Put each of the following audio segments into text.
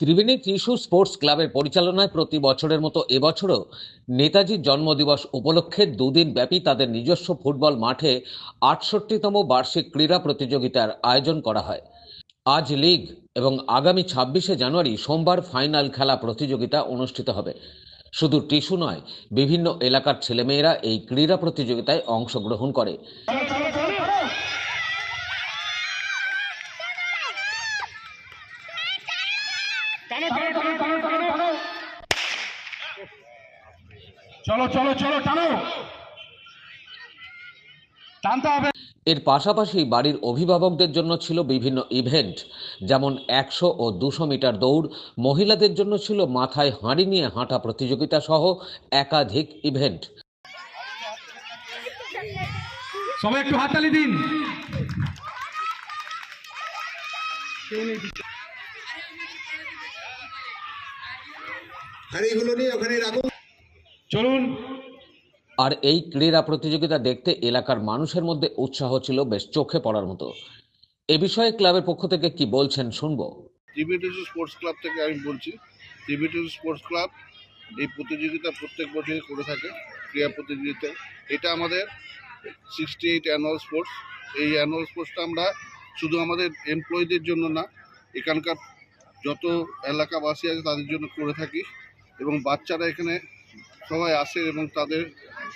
Triveni ত্রিশু sports ক্লাবের পরিচালনায় প্রতি বছরের মতো এবছরও নেতাজির জন্মদিবস উপলক্ষে দুদিন ব্যাপী তাদের নিজস্ব ফুটবল মাঠে আটষট্টিতম বার্ষিক ক্রীড়া প্রতিযোগিতার আয়োজন করা হয়। আজ লিগ এবং আগামী ছাব্বিশে জানুয়ারি সোমবার ফাইনাল খেলা প্রতিযোগিতা অনুষ্ঠিত হবে। শুধু টিস্যু নয়, বিভিন্ন এলাকার ছেলেমেয়েরা এই ক্রীড়া প্রতিযোগিতায় অংশগ্রহণ করে। টানো টানো টানো টানো টানো টানো চলো চলো চলো টানো। টানতে হবে। এর পাশাপাশি বাড়ির অভিভাবকদের জন্য ছিল বিভিন্ন ইভেন্ট যেমন একশো ও দুশো মিটার দৌড় মহিলাদের জন্য ছিল মাথায় হাঁড়ি নিয়ে হাঁটা প্রতিযোগিতা সহ একাধিক ইভেন্ট। সবাই একটু হাততালি দিন। হাঁড়িগুলো নিয়ে ওখানে রাখুন চলুন। আর এই ক্রীড়া প্রতিযোগিতা দেখতে এলাকার মানুষের মধ্যে উৎসাহ ছিল বেশ চোখে পড়ার মতো। এ বিষয়ে ক্লাবের পক্ষ থেকে কি বলছেন শুনব। টিবিটিসি স্পোর্টস ক্লাব থেকে আমি বলছি। টিবিটিসি স্পোর্টস ক্লাব এই প্রতিযোগিতা প্রত্যেক বছরই করে থাকে ক্রীড়া প্রতিযোগিতা এটা আমাদের সিক্সটি এইট অ্যানুয়াল স্পোর্টস এই অ্যানুয়াল স্পোর্টসটা আমরা শুধু আমাদের এমপ্লয়ীদের জন্য না এখানকার যত এলাকাবাসী আছে তাদের জন্য করে থাকি এবং বাচ্চারা এখানে সবাই আসে এবং তাদের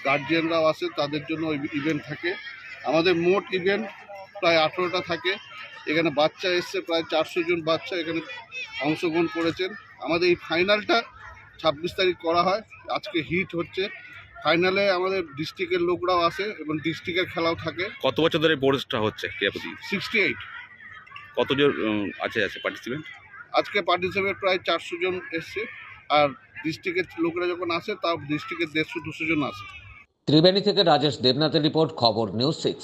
গার্জিয়ানরাও আসে তাদের জন্য ইভেন্ট থাকে। আমাদের মোট ইভেন্ট প্রায় আঠেরোটা থাকে। এখানে বাচ্চা এসছে প্রায় চারশো জন বাচ্চা এখানে অংশগ্রহণ করেছেন। আমাদের এই ফাইনালটা ছাব্বিশ তারিখ করা হয় আজকে হিট হচ্ছে। ফাইনালে আমাদের ডিস্ট্রিক্টের লোকরাও আসে এবং ডিস্ট্রিক্টের খেলাও থাকে। কত বছর ধরে বোর্ডসটা হচ্ছে সিক্সটি এইট কতজন আছে আছে পার্টিসিপেন্ট আজকে পার্টিসিপেট প্রায় চারশো জন এসছে, আর ডিস্ট্রিক্টের লোকেরা যখন আসে, তাও ডিস্ট্রিক্টের দেড়শো দুশো জন আসে। ত্রিবেণী থেকে রাজেশ দেবনাথের রিপোর্ট, খবর নিউজ সিক্স।